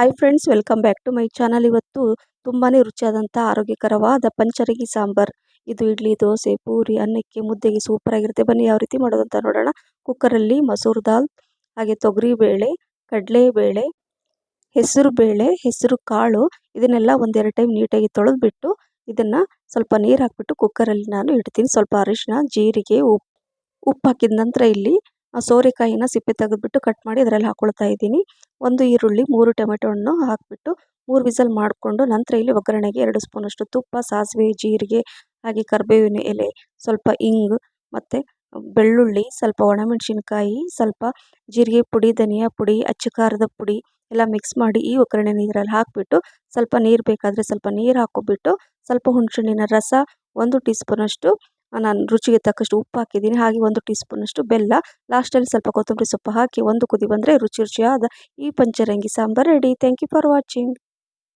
Hi friends welcome back to my channel ಇವತ್ತು ತುಂಬಾ ರುಚಿಯಾದಂಥ ಆರೋಗ್ಯಕರವಾದ ಪಂಚರಗಿ ಸಾಂಬಾರ್. ಇದು ಇಡ್ಲಿ, ದೋಸೆ, ಪೂರಿ, ಅನ್ನಕ್ಕೆ, ಮುದ್ದೆಗೆ ಸೂಪರ್ ಆಗಿರುತ್ತೆ. ಬನ್ನಿ ಯಾವ ರೀತಿ ಮಾಡೋದು ಅಂತ ನೋಡೋಣ ಕುಕ್ಕರಲ್ಲಿ ಮಸೂರ್ ದಾಲ್, ಹಾಗೆ ತೊಗರಿ ಬೇಳೆ ಕಡಲೆಬೇಳೆ ಹೆಸರು ಬೇಳೆ, ಹೆಸರು ಕಾಳು, ಇದನ್ನೆಲ್ಲ ಒಂದೆರಡು ಟೈಮ್ ನೀಟಾಗಿ ತೊಳೆದ್ಬಿಟ್ಟು ಇದನ್ನು ಸ್ವಲ್ಪ ನೀರು ಹಾಕ್ಬಿಟ್ಟು ಕುಕ್ಕರಲ್ಲಿ ನಾನು ಇಡ್ತೀನಿ. ಸ್ವಲ್ಪ ಅರಿಶಿನ ಜೀರಿಗೆ ಉಪ್ಪು ಉಪ್ಪು ಹಾಕಿದ ನಂತರ ಇಲ್ಲಿ ಸೋರೆಕಾಯಿನ ಸಿಪ್ಪೆ ತೆಗೆದ್ಬಿಟ್ಟು ಕಟ್ ಮಾಡಿ ಅದರಲ್ಲಿ ಹಾಕ್ಕೊಳ್ತಾ ಇದ್ದೀನಿ. ಒಂದು ಈರುಳ್ಳಿ, ಮೂರು ಟೊಮೆಟೊ ಹಣ್ಣು ಹಾಕಿಬಿಟ್ಟು ಮೂರು ವಿಸಲ್ ಮಾಡಿಕೊಂಡು ನಂತರ ಇಲ್ಲಿ ಒಗ್ಗರಣೆಗೆ ಎರಡು ಸ್ಪೂನಷ್ಟು ತುಪ್ಪ, ಸಾಸಿವೆ, ಜೀರಿಗೆ, ಹಾಗೆ ಕರಿಬೇವಿನ ಎಲೆ, ಸ್ವಲ್ಪ ಇಂಗು ಮತ್ತು ಬೆಳ್ಳುಳ್ಳಿ, ಸ್ವಲ್ಪ ಒಣಮೆಣಸಿನ್ಕಾಯಿ, ಸ್ವಲ್ಪ ಜೀರಿಗೆ ಪುಡಿ, ಧನಿಯಾ ಪುಡಿ, ಅಚ್ಚು ಖಾರದ ಪುಡಿ ಎಲ್ಲ ಮಿಕ್ಸ್ ಮಾಡಿ ಈ ಒಗ್ಗರಣೆ ನೀರಲ್ಲಿ ಹಾಕಿಬಿಟ್ಟು ಸ್ವಲ್ಪ ನೀರು ಬೇಕಾದರೆ ಸ್ವಲ್ಪ ನೀರು ಹಾಕ್ಕೊಬಿಟ್ಟು ಸ್ವಲ್ಪ ಹುಣಸೆಹಣ್ಣಿನ ರಸ ಒಂದು ಟೀ ಸ್ಪೂನಷ್ಟು ನಾನು ರುಚಿಗೆ ತಕ್ಕಷ್ಟು ಉಪ್ಪು ಹಾಕಿದ್ದೀನಿ. ಹಾಗೆ ಒಂದು ಟೀ ಸ್ಪೂನಷ್ಟು ಬೆಲ್ಲ ಲಾಸ್ಟಲ್ಲಿ ಸ್ವಲ್ಪ ಕೊತ್ತಂಬರಿ ಸೊಪ್ಪು ಹಾಕಿ ಒಂದು ಕುದಿ ಬಂದರೆ ರುಚಿ ರುಚಿಯಾದ ಈ ಪಂಚರಂಗಿ sambar ready thank you for watching